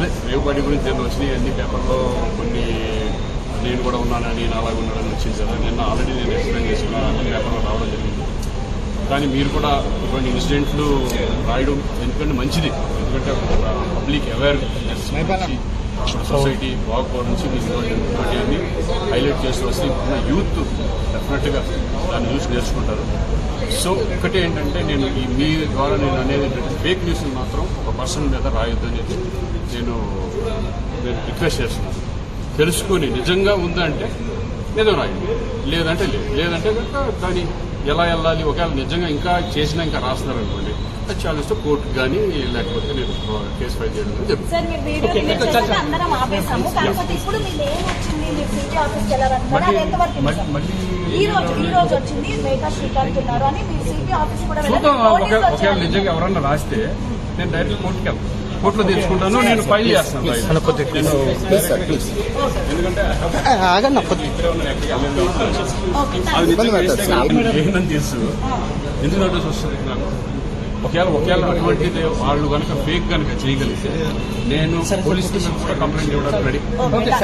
అదే గురించి నేను వచ్చినాయి అన్ని పేపర్లో కొన్ని నేను కూడా ఉన్నానని నేను అలాగే ఉన్నానని వచ్చింది కదా. నిన్న ఆల్రెడీ నేను ఎక్స్ప్లెయిన్ చేసుకున్నాను అన్ని పేపర్లో రావడం జరిగింది. కానీ మీరు కూడా ఇటువంటి ఇన్సిడెంట్లు రాయడం ఎందుకంటే మంచిది. ఎందుకంటే పబ్లిక్ అవేర్నెస్ సొసైటీ బాగుపోవడం నుంచి మీకు అన్ని హైలైట్ చేస్తూ వస్తే ఇప్పుడున్న యూత్ డెఫినెట్గా దాన్ని చూసి నేర్చుకుంటారు. సో ఒకటి ఏంటంటే నేను ఈ మీ ద్వారా నేను అనేది ఏంటంటే ఫేక్ న్యూస్ మాత్రం ఒక పర్సన్ మీద రాయొద్దు అనేది నేను నేను రిక్వెస్ట్ చేస్తున్నాను. తెలుసుకొని నిజంగా ఉందంటే నిజం రాయండి. లేదంటే లేదు. లేదంటే కనుక దాన్ని ఎలా వెళ్ళాలి? ఒకవేళ నిజంగా ఇంకా చేసినా ఇంకా రాస్తున్నారు అనుకోండి అది చాలా కోర్టు కానీ లేకపోతే నేను కేసు ఫైల్ చేయడం ఆఫీస్కి అది ఎంతవరకు ఈ రోజు ఈ రోజు వచ్చింది మేకా శ్రీకాంత్ ఉన్నారు అని మీరు సిటీ ఆఫీస్ కూడా. చూద్దాం పోలీసులు ఒకవేళ. నిజంగా ఎవరన్నా రాస్తే నేను డైరెక్ట్ కోర్టుకి వెళ్తాను కోర్టులో తెచ్చుకుంటాను నేను ఫైల్ చేస్తాను నేను ఎందుకంటే ఆగండి కొద్ది. ఇక్కడే ఉన్న ఎక్కడికి వెళ్ళలేదు ఓకే, అది థాంక్స్. నిజంగా వేస్తే నాకు ఏంటని తెలుసు. ఎందుకు నోటీస్ వస్తుంది నాకు? ఒకవేళ ఒకవేళ అటువంటిది వాళ్ళు కనుక ఫేక్ కనుక చేయగలిగితే నేను పోలీస్ కూడా కంప్లైంట్ ఇవ్వడానికి రెడీ ఓకే, థాంక్స్.